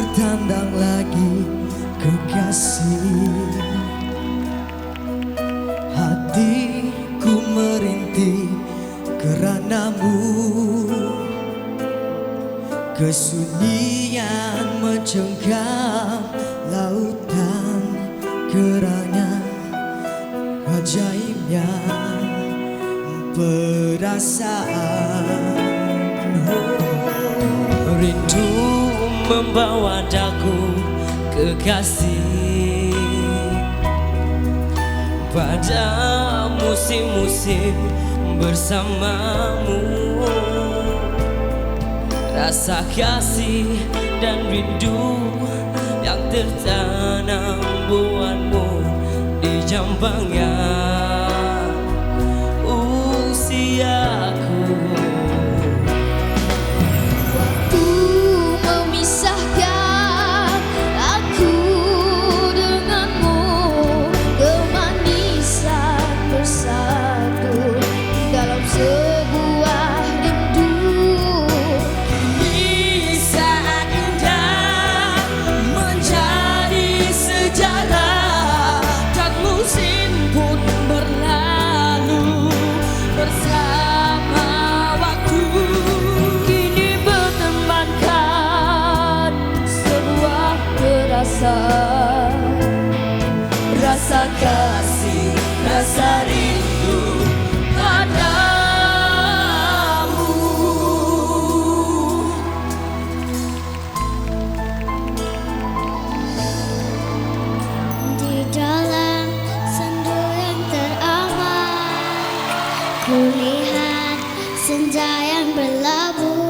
bertandang lagi kekasih. Hatiku merintih keranamu. Kesunyian mencengkam lautan kerana ajaibnya perasaan. Rindu membawa daku kekasih. Pada musim-musim bersamamu Rasa kasih dan rindu yang tertanam buatmu di jambangnya. Usiaku perasaan Rasa kasih, rasa rindu padamu. Di dalam sendu yang teramat Kulihat senja yang berlabuh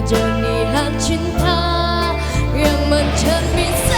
여전히 한 친타 양만찬 믿